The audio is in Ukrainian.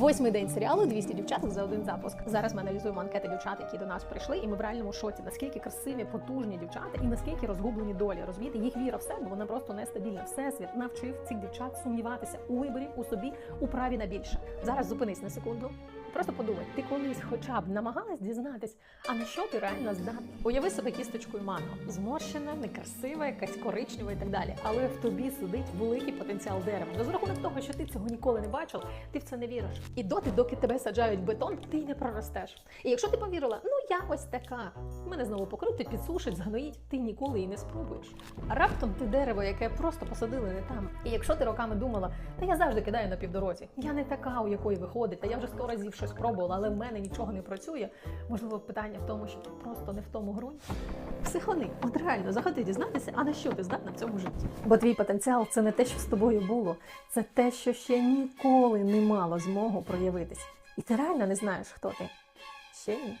Восьмий день серіалу 200 дівчаток за один запуск. Зараз ми аналізуємо анкети дівчат, які до нас прийшли, і ми в реальному шоці, наскільки красиві, потужні дівчата і наскільки розгублені долі. Розумієте, їх віра в себе, вона просто нестабільна. Всесвіт навчив цих дівчат сумніватися у виборі, у собі, у праві на більше. Зараз зупинись на секунду. Просто подумай, ти колись хоча б намагалась дізнатись, а на що ти реально здатна? Уяви себе кісточкою манго. Зморщена, некрасива, якась коричнева і так далі. Але в тобі сидить великий потенціал дерева. За рахунок того, що ти цього ніколи не бачив, ти в це не віриш. І доти, доки тебе саджають в бетон, ти й не проростеш. І якщо ти повірила, ну я ось така, мене знову покрутить, підсушить, згноїть, ти ніколи і не спробуєш. Раптом ти дерево, яке просто посадили не там. І якщо ти роками думала, та я завжди кидаю на півдорозі, я не така, у якої виходить, та я вже сто разів щось пробувала, але в мене нічого не працює. Можливо, питання в тому, що ти просто не в тому ґрунті. Психони, от реально заходи дізнатися, а на що ти здатна в цьому житті. Бо твій потенціал це не те, що з тобою було, це те, що ще ніколи не мало змогу проявитись. І ти реально не знаєш, хто ти. Ще ні.